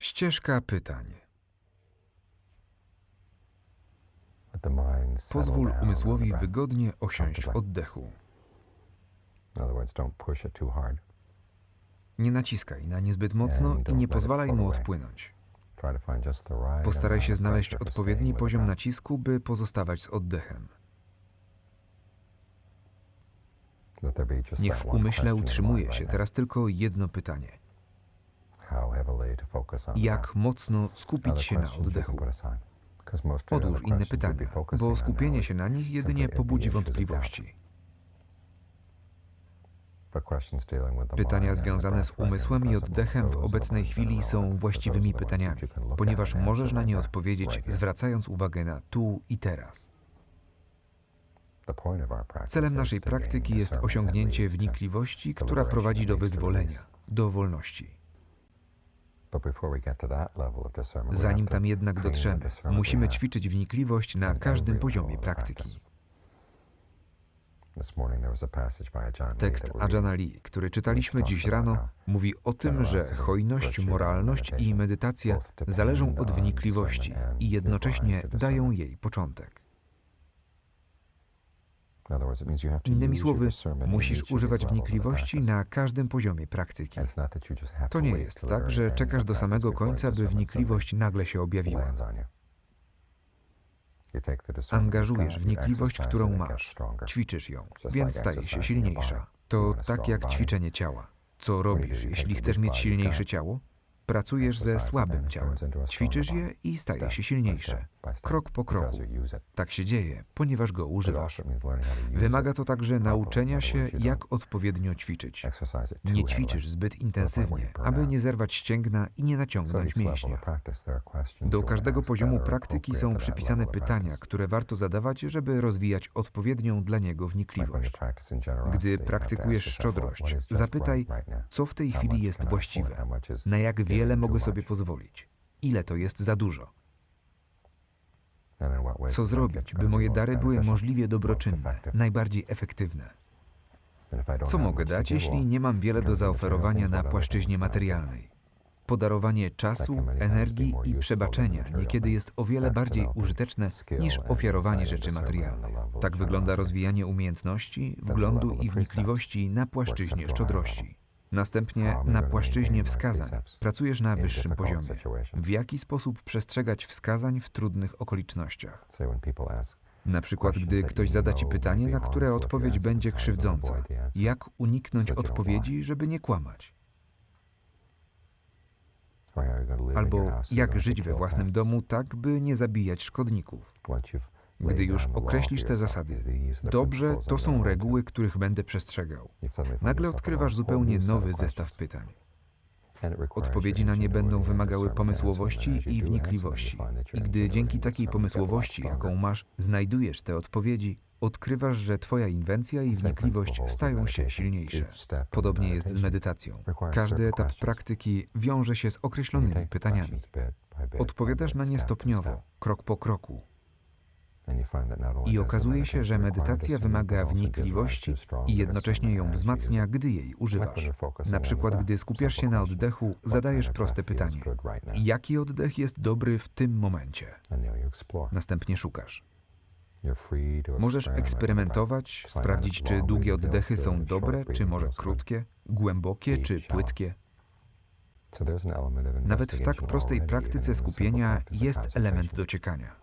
Ścieżka pytań. Pozwól umysłowi wygodnie osiąść w oddechu. Nie naciskaj na niezbyt mocno i nie pozwalaj mu odpłynąć. Postaraj się znaleźć odpowiedni poziom nacisku, by pozostawać z oddechem. Just Niech that w umyśle utrzymuje się teraz tylko jedno pytanie. Jak mocno skupić się na oddechu? Odłóż inne pytania, bo skupienie się na nich jedynie pobudzi wątpliwości. Pytania związane z umysłem i oddechem w obecnej chwili są właściwymi pytaniami, ponieważ możesz na nie odpowiedzieć, zwracając uwagę na tu i teraz. Celem naszej praktyki jest osiągnięcie wnikliwości, która prowadzi do wyzwolenia, do wolności. Zanim tam jednak dotrzemy, musimy ćwiczyć wnikliwość na każdym poziomie praktyki. Ajahn Tekst Ajana Lee, który czytaliśmy dziś rano, mówi o tym, że hojność, moralność i medytacja zależą od wnikliwości i jednocześnie dają jej początek. Innymi słowy, musisz używać wnikliwości na każdym poziomie praktyki. To nie jest tak, że czekasz do samego końca, by wnikliwość nagle się objawiła. Angażujesz wnikliwość, którą masz. Ćwiczysz ją, więc staje się silniejsza. To tak jak ćwiczenie ciała. Co robisz, jeśli chcesz mieć silniejsze ciało? Pracujesz ze słabym ciałem. Ćwiczysz je i staje się silniejsze. Krok po kroku. Tak się dzieje, ponieważ go używasz. Wymaga to także nauczenia się, jak odpowiednio ćwiczyć. Nie ćwiczysz zbyt intensywnie, aby nie zerwać ścięgna i nie naciągnąć mięśnia. Do każdego poziomu praktyki są przypisane pytania, które warto zadawać, żeby rozwijać odpowiednią dla niego wnikliwość. Gdy praktykujesz szczodrość, zapytaj, co w tej chwili jest właściwe, na jak wiele mogę sobie pozwolić, ile to jest za dużo. Co zrobić, by moje dary były możliwie dobroczynne, najbardziej efektywne? Co mogę dać, jeśli nie mam wiele do zaoferowania na płaszczyźnie materialnej? Podarowanie czasu, energii i przebaczenia niekiedy jest o wiele bardziej użyteczne niż ofiarowanie rzeczy materialnej. Tak wygląda rozwijanie umiejętności, wglądu i wnikliwości na płaszczyźnie szczodrości. Następnie na płaszczyźnie wskazań pracujesz na wyższym poziomie. W jaki sposób przestrzegać wskazań w trudnych okolicznościach? Na przykład, gdy ktoś zada ci pytanie, na które odpowiedź będzie krzywdząca. Jak uniknąć odpowiedzi, żeby nie kłamać? Albo jak żyć we własnym domu tak, by nie zabijać szkodników. Gdy już określisz te zasady, dobrze, to są reguły, których będę przestrzegał. Nagle odkrywasz zupełnie nowy zestaw pytań. Odpowiedzi na nie będą wymagały pomysłowości i wnikliwości. I gdy dzięki takiej pomysłowości, jaką masz, znajdujesz te odpowiedzi, odkrywasz, że twoja inwencja i wnikliwość stają się silniejsze. Podobnie jest z medytacją. Każdy etap praktyki wiąże się z określonymi pytaniami. Odpowiadasz na nie stopniowo, krok po kroku. I okazuje się, że medytacja wymaga wnikliwości i jednocześnie ją wzmacnia, gdy jej używasz. Na przykład, gdy skupiasz się na oddechu, zadajesz proste pytanie: jaki oddech jest dobry w tym momencie? Następnie szukasz. Możesz eksperymentować, sprawdzić, czy długie oddechy są dobre, czy może krótkie, głębokie, czy płytkie. Nawet w tak prostej praktyce skupienia jest element dociekania.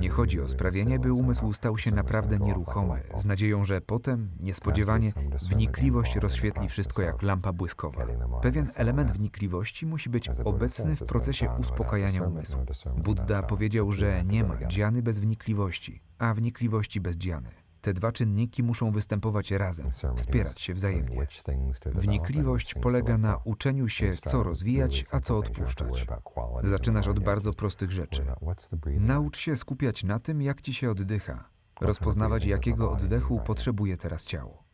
Nie chodzi o sprawienie, by umysł stał się naprawdę nieruchomy, z nadzieją, że potem, niespodziewanie, wnikliwość rozświetli wszystko jak lampa błyskowa. Pewien element wnikliwości musi być obecny w procesie uspokajania umysłu. Buddha powiedział, że nie ma dżiany bez wnikliwości, a wnikliwości bez dżiany. Te dwa czynniki muszą występować razem, wspierać się wzajemnie. Wnikliwość polega na uczeniu się, co rozwijać, a co odpuszczać. Zaczynasz od bardzo prostych rzeczy. Naucz się skupiać na tym, jak ci się oddycha, rozpoznawać, jakiego oddechu potrzebuje teraz ciało.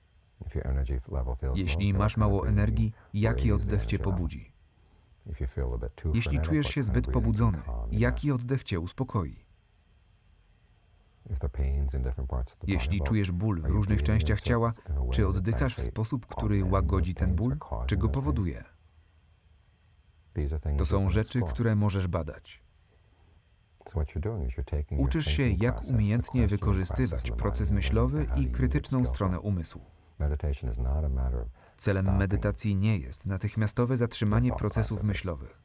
Jeśli masz mało energii, jaki oddech cię pobudzi? Jeśli czujesz się zbyt pobudzony, jaki oddech cię uspokoi? Jeśli czujesz ból w różnych częściach ciała, czy oddychasz w sposób, który łagodzi ten ból, czy go powoduje? To są rzeczy, które możesz badać. Uczysz się, jak umiejętnie wykorzystywać proces myślowy i krytyczną stronę umysłu. Celem medytacji nie jest natychmiastowe zatrzymanie procesów myślowych.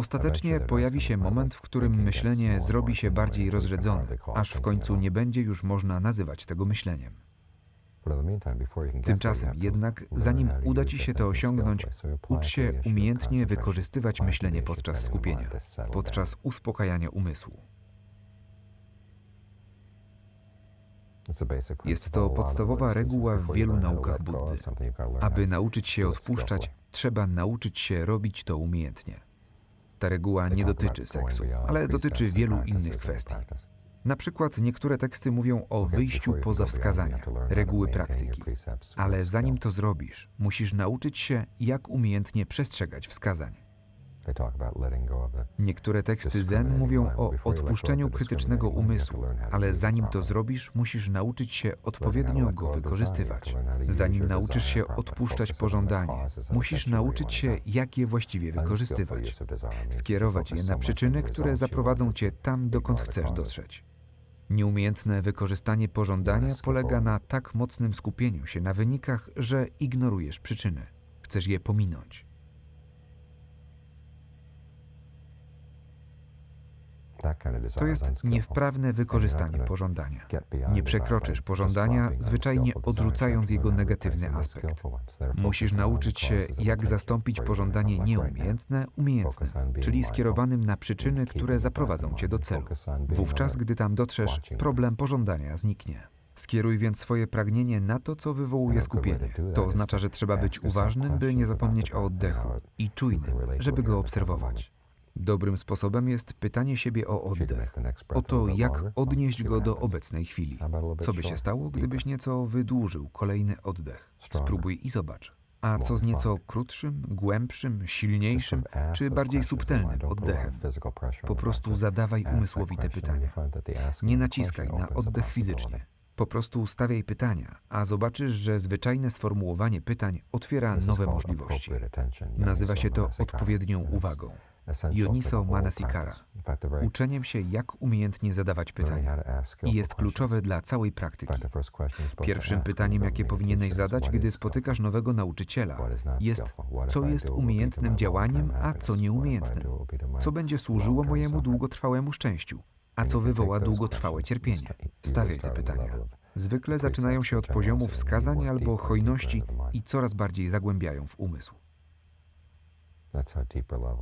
Ostatecznie pojawi się moment, w którym myślenie zrobi się bardziej rozrzedzone, aż w końcu nie będzie już można nazywać tego myśleniem. Tymczasem jednak, zanim uda ci się to osiągnąć, ucz się umiejętnie wykorzystywać myślenie podczas skupienia, podczas uspokajania umysłu. Jest to podstawowa reguła w wielu naukach Buddy. Aby nauczyć się odpuszczać, trzeba nauczyć się robić to umiejętnie. Ta reguła nie dotyczy seksu, ale dotyczy wielu innych kwestii. Na przykład niektóre teksty mówią o wyjściu poza wskazania, reguły praktyki. Ale zanim to zrobisz, musisz nauczyć się, jak umiejętnie przestrzegać wskazań. Niektóre teksty Zen mówią o odpuszczeniu krytycznego umysłu, ale zanim to zrobisz, musisz nauczyć się odpowiednio go wykorzystywać. Zanim nauczysz się odpuszczać pożądanie, musisz nauczyć się, jak je właściwie wykorzystywać. Skierować je na przyczyny, które zaprowadzą cię tam, dokąd chcesz dotrzeć. Nieumiejętne wykorzystanie pożądania polega na tak mocnym skupieniu się na wynikach, że ignorujesz przyczyny. Chcesz je pominąć. To jest niewprawne wykorzystanie pożądania. Nie przekroczysz pożądania, zwyczajnie odrzucając jego negatywny aspekt. Musisz nauczyć się, jak zastąpić pożądanie nieumiejętne umiejętne, czyli skierowanym na przyczyny, które zaprowadzą cię do celu. Wówczas, gdy tam dotrzesz, problem pożądania zniknie. Skieruj więc swoje pragnienie na to, co wywołuje skupienie. To oznacza, że trzeba być uważnym, by nie zapomnieć o oddechu i czujnym, żeby go obserwować. Dobrym sposobem jest pytanie siebie o oddech, o to, jak odnieść go do obecnej chwili. Co by się stało, gdybyś nieco wydłużył kolejny oddech? Spróbuj i zobacz. A co z nieco krótszym, głębszym, silniejszym czy bardziej subtelnym oddechem? Po prostu zadawaj umysłowi te pytania. Nie naciskaj na oddech fizycznie. Po prostu stawiaj pytania, a zobaczysz, że zwyczajne sformułowanie pytań otwiera nowe możliwości. Nazywa się to odpowiednią uwagą. Yoniso Manasikara. Uczeniem się, jak umiejętnie zadawać pytania. I jest kluczowe dla całej praktyki. Pierwszym pytaniem, jakie powinieneś zadać, gdy spotykasz nowego nauczyciela, jest, co jest umiejętnym działaniem, a co nieumiejętnym. Co będzie służyło mojemu długotrwałemu szczęściu, a co wywoła długotrwałe cierpienie. Stawiaj te pytania. Zwykle zaczynają się od poziomu wskazań albo hojności i coraz bardziej zagłębiają w umysł.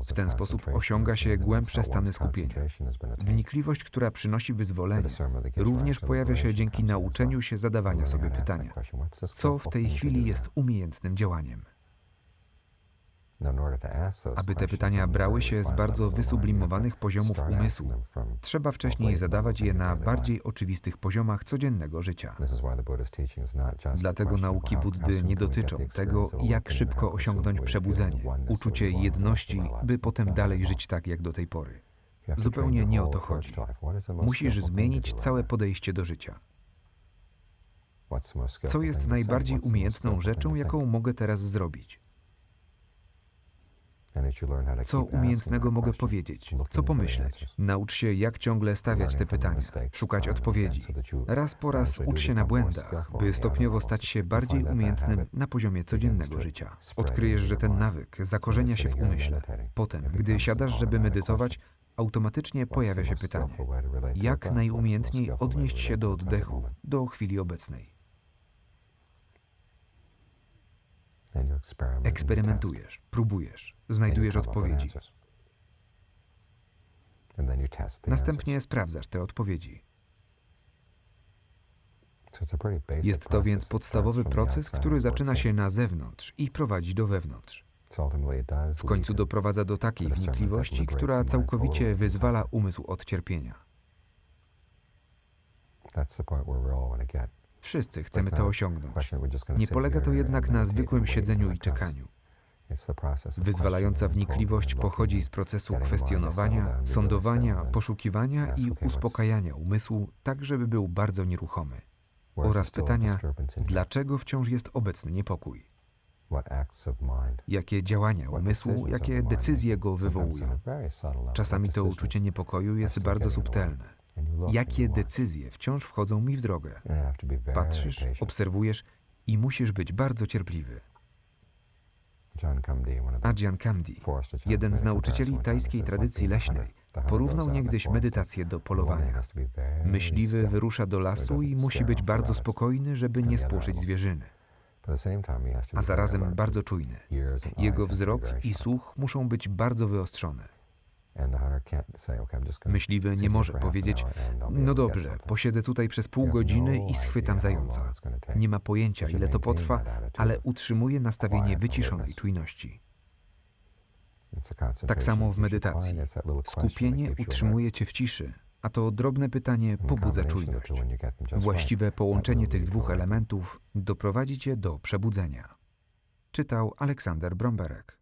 W ten sposób osiąga się głębsze stany skupienia. Wnikliwość, która przynosi wyzwolenie, również pojawia się dzięki nauczeniu się zadawania sobie pytania, co w tej chwili jest umiejętnym działaniem. Aby te pytania brały się z bardzo wysublimowanych poziomów umysłu, trzeba wcześniej zadawać je na bardziej oczywistych poziomach codziennego życia. Dlatego nauki Buddy nie dotyczą tego, jak szybko osiągnąć przebudzenie, uczucie jedności, by potem dalej żyć tak jak do tej pory. Zupełnie nie o to chodzi. Musisz zmienić całe podejście do życia. Co jest najbardziej umiejętną rzeczą, jaką mogę teraz zrobić? Co umiejętnego mogę powiedzieć? Co pomyśleć? Naucz się, jak ciągle stawiać te pytania, szukać odpowiedzi. Raz po raz ucz się na błędach, by stopniowo stać się bardziej umiejętnym na poziomie codziennego życia. Odkryjesz, że ten nawyk zakorzenia się w umyśle. Potem, gdy siadasz, żeby medytować, automatycznie pojawia się pytanie: jak najumiejętniej odnieść się do oddechu, do chwili obecnej? Eksperymentujesz, próbujesz, znajdujesz odpowiedzi. Następnie sprawdzasz te odpowiedzi. Jest to więc podstawowy proces, który zaczyna się na zewnątrz i prowadzi do wewnątrz. W końcu doprowadza do takiej wnikliwości, która całkowicie wyzwala umysł od cierpienia. Wszyscy chcemy to osiągnąć. Nie polega to jednak na zwykłym siedzeniu i czekaniu. Wyzwalająca wnikliwość pochodzi z procesu kwestionowania, sądowania, poszukiwania i uspokajania umysłu, tak żeby był bardzo nieruchomy. Oraz pytania, dlaczego wciąż jest obecny niepokój. jakie działania umysłu, jakie decyzje go wywołują. Czasami to uczucie niepokoju jest bardzo subtelne. Jakie decyzje wciąż wchodzą mi w drogę? Patrzysz, obserwujesz i musisz być bardzo cierpliwy. Adjan Kamdi, jeden z nauczycieli tajskiej tradycji leśnej, porównał niegdyś medytację do polowania. Myśliwy wyrusza do lasu i musi być bardzo spokojny, żeby nie spłoszyć zwierzyny, a zarazem bardzo czujny. Jego wzrok i słuch muszą być bardzo wyostrzone. Myśliwy nie może powiedzieć, no dobrze, something." posiedzę tutaj przez pół have godziny no i schwytam zająca. Nie ma pojęcia, ile to potrwa, ale utrzymuje nastawienie wyciszonej czujności. Tak samo w medytacji. Skupienie utrzymuje cię w ciszy, a to drobne pytanie pobudza czujność. Właściwe połączenie tych dwóch elementów doprowadzi cię do przebudzenia. Czytał Aleksander Bromberek.